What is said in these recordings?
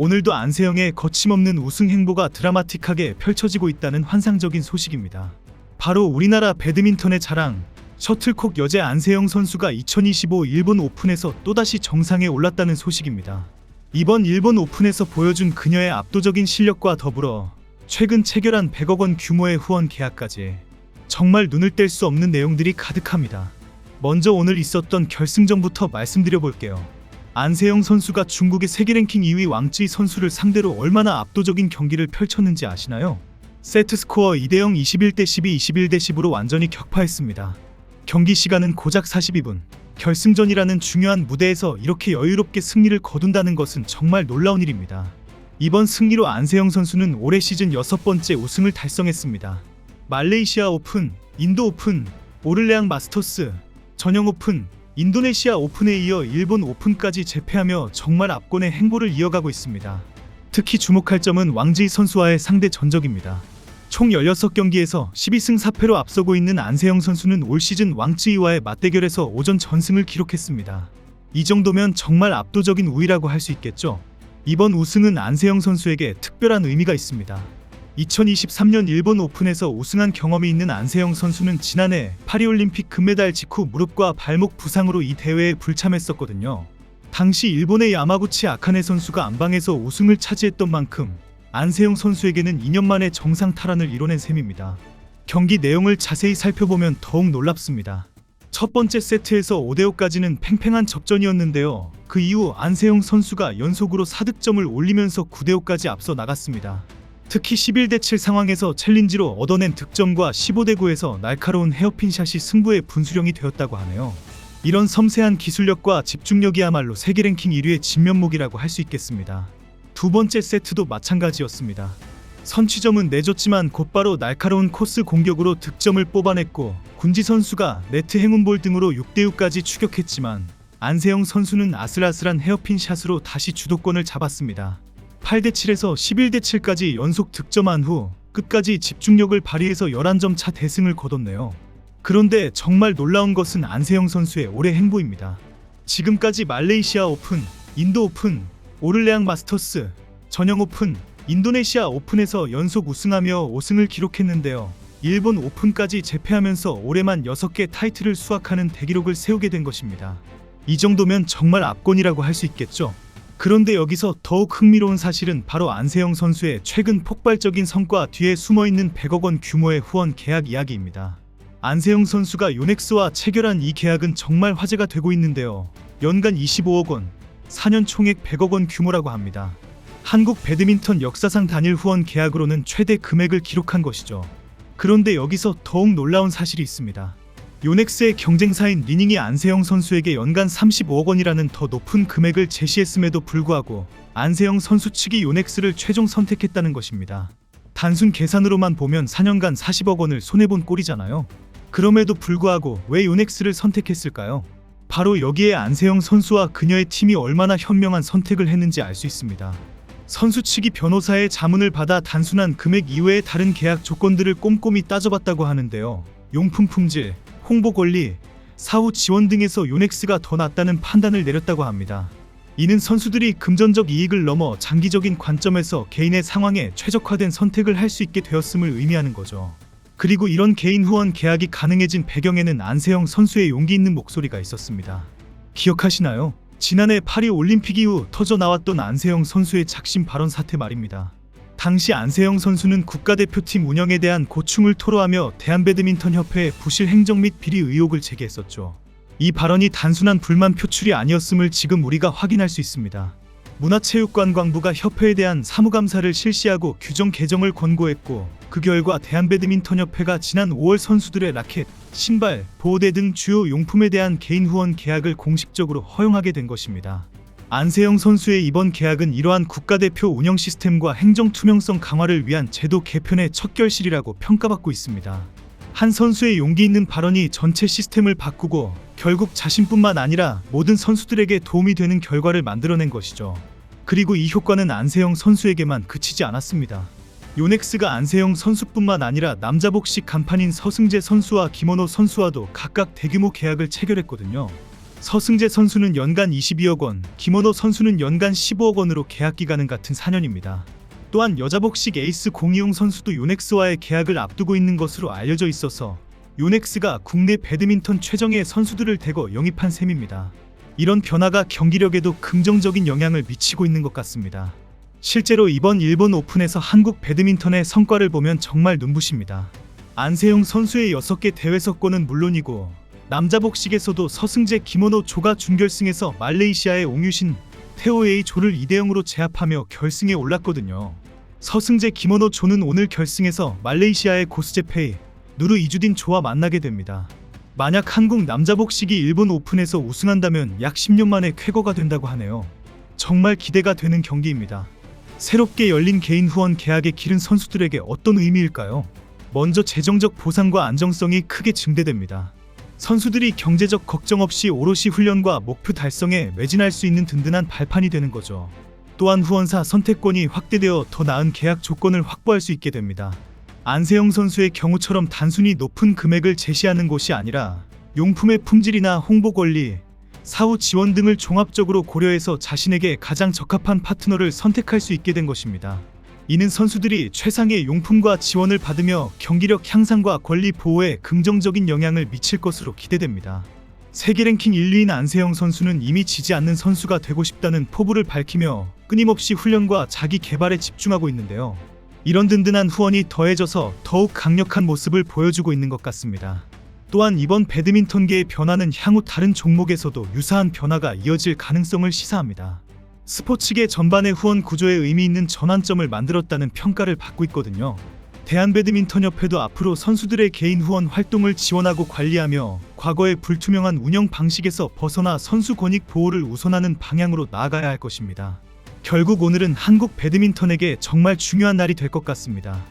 오늘도 안세영의 거침없는 우승 행보가 드라마틱하게 펼쳐지고 있다는 환상적인 소식입니다. 바로 우리나라 배드민턴의 자랑 셔틀콕 여제 안세영 선수가 2025 일본 오픈에서 또다시 정상에 올랐다는 소식입니다. 이번 일본 오픈에서 보여준 그녀의 압도적인 실력과 더불어 최근 체결한 100억 원 규모의 후원 계약까지 정말 눈을 뗄 수 없는 내용들이 가득합니다. 먼저 오늘 있었던 결승전부터 말씀드려 볼게요. 안세영 선수가 중국의 세계 랭킹 2위 왕쯔이 선수를 상대로 얼마나 압도적인 경기를 펼쳤는지 아시나요? 세트 스코어 2대0 21대 12 21대 10으로 완전히 격파했습니다. 경기 시간은 고작 42분. 결승전이라는 중요한 무대에서 이렇게 여유롭게 승리를 거둔다는 것은 정말 놀라운 일입니다. 이번 승리로 안세영 선수는 올해 시즌 여섯 번째 우승을 달성했습니다. 말레이시아 오픈, 인도 오픈, 오를레앙 마스터스, 전형 오픈, 인도네시아 오픈에 이어 일본 오픈까지 제패하며 정말 압권의 행보를 이어가고 있습니다. 특히 주목할 점은 왕지희 선수와의 상대 전적입니다. 총 16경기에서 12승 4패로 앞서고 있는 안세영 선수는 올 시즌 왕쯔이와의 맞대결에서 오전 전승을 기록했습니다. 이 정도면 정말 압도적인 우위라고 할 수 있겠죠. 이번 우승은 안세영 선수에게 특별한 의미가 있습니다. 2023년 일본 오픈에서 우승한 경험이 있는 안세영 선수는 지난해 파리올림픽 금메달 직후 무릎과 발목 부상으로 이 대회에 불참했었거든요. 당시 일본의 야마구치 아카네 선수가 안방에서 우승을 차지했던 만큼 안세영 선수에게는 2년 만에 정상 탈환을 이뤄낸 셈입니다. 경기 내용을 자세히 살펴보면 더욱 놀랍습니다. 첫 번째 세트에서 5대5까지는 팽팽한 접전이었는데요. 그 이후 안세영 선수가 연속으로 4득점을 올리면서 9대5까지 앞서 나갔습니다. 특히 11대 7 상황에서 챌린지로 얻어낸 득점과 15대 9에서 날카로운 헤어핀 샷이 승부의 분수령이 되었다고 하네요. 이런 섬세한 기술력과 집중력이야말로 세계 랭킹 1위의 진면목이라고 할 수 있겠습니다. 두 번째 세트도 마찬가지였습니다. 선취점은 내줬지만 곧바로 날카로운 코스 공격으로 득점을 뽑아냈고 군지 선수가 네트 행운볼 등으로 6대6까지 추격했지만 안세영 선수는 아슬아슬한 헤어핀 샷으로 다시 주도권을 잡았습니다. 8대 7에서 11대 7까지 연속 득점한 후 끝까지 집중력을 발휘해서 11점 차 대승을 거뒀네요. 그런데 정말 놀라운 것은 안세영 선수의 올해 행보입니다. 지금까지 말레이시아 오픈, 인도 오픈, 오를레앙 마스터스, 전형 오픈, 인도네시아 오픈에서 연속 우승하며 5승을 기록했는데요. 일본 오픈까지 제패하면서 올해만 6개 타이틀을 수확하는 대기록을 세우게 된 것입니다. 이 정도면 정말 압권이라고 할 수 있겠죠. 그런데 여기서 더욱 흥미로운 사실은 바로 안세영 선수의 최근 폭발적인 성과 뒤에 숨어 있는 100억 원 규모의 후원 계약 이야기입니다. 안세영 선수가 요넥스와 체결한 이 계약은 정말 화제가 되고 있는데요. 연간 25억 원, 4년 총액 100억 원 규모라고 합니다. 한국 배드민턴 역사상 단일 후원 계약으로는 최대 금액을 기록한 것이죠. 그런데 여기서 더욱 놀라운 사실이 있습니다. 요넥스의 경쟁사인 리닝이 안세영 선수에게 연간 35억 원이라는 더 높은 금액을 제시했음에도 불구하고 안세영 선수 측이 요넥스를 최종 선택했다는 것입니다. 단순 계산으로만 보면 4년간 40억 원을 손해본 꼴이잖아요. 그럼에도 불구하고 왜 요넥스를 선택했을까요? 바로 여기에 안세영 선수와 그녀의 팀이 얼마나 현명한 선택을 했는지 알 수 있습니다. 선수 측이 변호사의 자문을 받아 단순한 금액 이외의 다른 계약 조건들을 꼼꼼히 따져봤다고 하는데요. 용품 품질, 홍보 권리, 사후 지원 등에서 요넥스가 더 낫다는 판단을 내렸다고 합니다. 이는 선수들이 금전적 이익을 넘어 장기적인 관점에서 개인의 상황에 최적화된 선택을 할 수 있게 되었음을 의미하는 거죠. 그리고 이런 개인 후원 계약이 가능해진 배경에는 안세영 선수의 용기 있는 목소리가 있었습니다. 기억하시나요? 지난해 파리 올림픽 이후 터져 나왔던 안세영 선수의 작심 발언 사태 말입니다. 당시 안세영 선수는 국가대표팀 운영에 대한 고충을 토로하며 대한배드민턴협회에 부실 행정 및 비리 의혹을 제기했었죠. 이 발언이 단순한 불만 표출이 아니었음을 지금 우리가 확인할 수 있습니다. 문화체육관광부가 협회에 대한 사무감사를 실시하고 규정 개정을 권고했고 그 결과 대한배드민턴협회가 지난 5월 선수들의 라켓, 신발, 보호대 등 주요 용품에 대한 개인 후원 계약을 공식적으로 허용하게 된 것입니다. 안세영 선수의 이번 계약은 이러한 국가대표 운영 시스템과 행정 투명성 강화를 위한 제도 개편의 첫 결실이라고 평가받고 있습니다. 한 선수의 용기 있는 발언이 전체 시스템을 바꾸고 결국 자신뿐만 아니라 모든 선수들에게 도움이 되는 결과를 만들어낸 것이죠. 그리고 이 효과는 안세영 선수에게만 그치지 않았습니다. 요넥스가 안세영 선수뿐만 아니라 남자 복식 간판인 서승재 선수와 김원호 선수와도 각각 대규모 계약을 체결했거든요. 서승재 선수는 연간 22억 원, 김원호 선수는 연간 15억 원으로 계약 기간은 같은 4년입니다. 또한 여자 복식 에이스 공이용 선수도 요넥스와의 계약을 앞두고 있는 것으로 알려져 있어서 요넥스가 국내 배드민턴 최정예 선수들을 대거 영입한 셈입니다. 이런 변화가 경기력에도 긍정적인 영향을 미치고 있는 것 같습니다. 실제로 이번 일본 오픈에서 한국 배드민턴의 성과를 보면 정말 눈부십니다. 안세용 선수의 6개 대회 석권은 물론이고 남자 복식에서도 서승재 김원호 조가 준결승에서 말레이시아의 옹유신 태오에이 조를 2대 0으로 제압하며 결승에 올랐거든요. 서승재 김원호 조는 오늘 결승에서 말레이시아의 고스제페이 누르 이주딘 조와 만나게 됩니다. 만약 한국 남자 복식이 일본 오픈에서 우승한다면 약 10년 만에 쾌거가 된다고 하네요. 정말 기대가 되는 경기입니다. 새롭게 열린 개인 후원 계약에 기른 선수들에게 어떤 의미일까요? 먼저 재정적 보상과 안정성이 크게 증대됩니다. 선수들이 경제적 걱정 없이 오롯이 훈련과 목표 달성에 매진할 수 있는 든든한 발판이 되는 거죠. 또한 후원사 선택권이 확대되어 더 나은 계약 조건을 확보할 수 있게 됩니다. 안세영 선수의 경우처럼 단순히 높은 금액을 제시하는 곳이 아니라 용품의 품질이나 홍보 권리, 사후 지원 등을 종합적으로 고려해서 자신에게 가장 적합한 파트너를 선택할 수 있게 된 것입니다. 이는 선수들이 최상의 용품과 지원을 받으며 경기력 향상과 권리 보호에 긍정적인 영향을 미칠 것으로 기대됩니다. 세계 랭킹 1위인 안세영 선수는 이미 지지 않는 선수가 되고 싶다는 포부를 밝히며 끊임없이 훈련과 자기 개발에 집중하고 있는데요. 이런 든든한 후원이 더해져서 더욱 강력한 모습을 보여주고 있는 것 같습니다. 또한 이번 배드민턴계의 변화는 향후 다른 종목에서도 유사한 변화가 이어질 가능성을 시사합니다. 스포츠계 전반의 후원 구조에 의미 있는 전환점을 만들었다는 평가를 받고 있거든요. 대한배드민턴협회도 앞으로 선수들의 개인 후원 활동을 지원하고 관리하며 과거의 불투명한 운영 방식에서 벗어나 선수 권익 보호를 우선하는 방향으로 나아가야 할 것입니다. 결국 오늘은 한국 배드민턴에게 정말 중요한 날이 될 것 같습니다.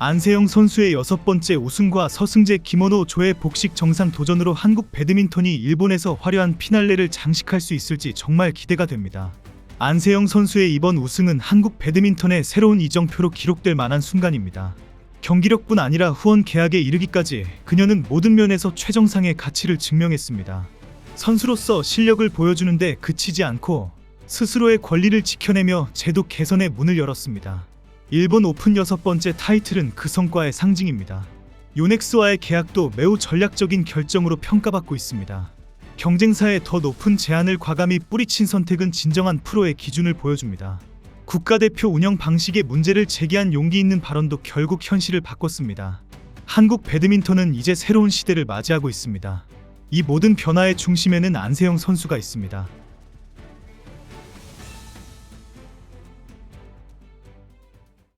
안세영 선수의 여섯 번째 우승과 서승재 김원호 조의 복식 정상 도전으로 한국 배드민턴이 일본에서 화려한 피날레를 장식할 수 있을지 정말 기대가 됩니다. 안세영 선수의 이번 우승은 한국 배드민턴의 새로운 이정표로 기록될 만한 순간입니다. 경기력뿐 아니라 후원 계약에 이르기까지 그녀는 모든 면에서 최정상의 가치를 증명했습니다. 선수로서 실력을 보여주는데 그치지 않고 스스로의 권리를 지켜내며 제도 개선의 문을 열었습니다. 일본 오픈 여섯 번째 타이틀은 그 성과의 상징입니다. 요넥스와의 계약도 매우 전략적인 결정으로 평가받고 있습니다. 경쟁사에 더 높은 제한을 과감히 뿌리친 선택은 진정한 프로의 기준을 보여줍니다. 국가대표 운영 방식에 문제를 제기한 용기 있는 발언도 결국 현실을 바꿨습니다. 한국 배드민턴은 이제 새로운 시대를 맞이하고 있습니다. 이 모든 변화의 중심에는 안세영 선수가 있습니다.